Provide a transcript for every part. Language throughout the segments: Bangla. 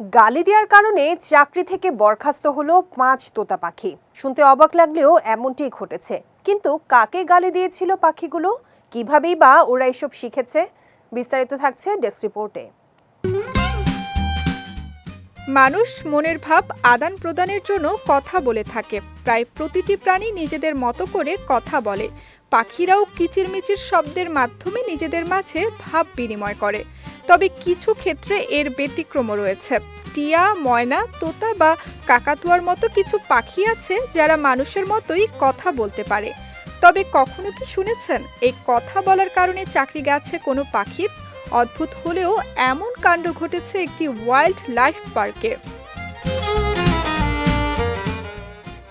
গালি দেওয়ার কারণে চাকরি থেকে বরখাস্ত হলো পাঁচ তোতা পাখি। শুনতে অবাক লাগলেও এমনটি ঘটেছে। কিন্তু কাকে গালি দিয়েছিল পাখিগুলো? কিভাবেই বা ওরা এসব শিখেছে? বিস্তারিত থাকছে ডেস্ক রিপোর্টে মানুষ মনের ভাব আদান প্রদানের জন্য কথা বলে থাকে। প্রায় প্রতিটি প্রাণী নিজেদের মতো করে কথা বলে। পাখিরাও কিচিরমিচির শব্দের মাধ্যমে নিজেদের মাঝে ভাব বিনিময় করে। তবে কিছু ক্ষেত্রে এর ব্যতিক্রমও রয়েছে। টিয়া, ময়না, তোতা বা কাকাতুয়ার মতো কিছু পাখি আছে যারা মানুষের মতোই কথা বলতে পারে। তবে কখনো কি শুনেছেন, এই কথা বলার কারণে চাকরি গেছে কোনো পাখির? অদ্ভুত হলেও এমন কাণ্ড ঘটেছে একটি ওয়াইল্ড লাইফ পার্কে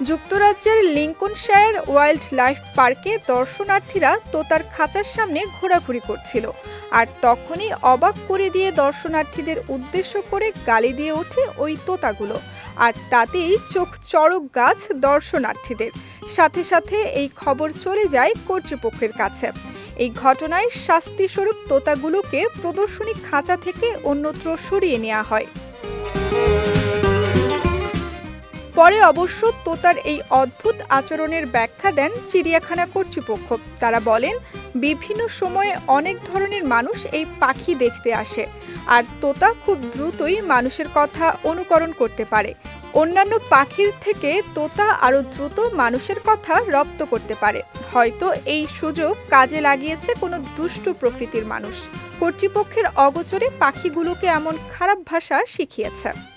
যুক্তরাজ্যের লিঙ্কনশায়ার ওয়াইল্ড লাইফ পার্কে দর্শনার্থীরা তোতার খাঁচার সামনে ঘোরাঘুরি করছিল আর তখনই অবাক করে দিয়ে দর্শনার্থীদের উদ্দেশ্য করে গালি দিয়ে ওঠে ওই তোতাগুলো আর তাতেই চোখ চড়ক গাছ দর্শনার্থীদের। সাথে সাথে এই খবর চলে যায় কর্তৃপক্ষের কাছে। এই ঘটনায় শাস্তিস্বরূপ তোতাগুলোকে প্রদর্শনী খাঁচা থেকে অন্যত্র সরিয়ে নেওয়া হয়। পরে অবশ্য তোতার এই অদ্ভুত আচরণের ব্যাখ্যা দেন চিড়িয়াখানা কর্তৃপক্ষ। তারা বলেন, বিভিন্ন সময়ে অনেক ধরনের মানুষ এই পাখি দেখতে আসে, আর তোতা খুব দ্রুতই মানুষের কথা অনুকরণ করতে পারে। অন্যান্য পাখির থেকে তোতা আরও দ্রুত মানুষের কথা রপ্ত করতে পারে। হয়তো এই সুযোগ কাজে লাগিয়েছে কোনো দুষ্ট প্রকৃতির মানুষ। কর্তৃপক্ষের অগোচরে পাখিগুলোকে এমন খারাপ ভাষা শিখিয়েছে।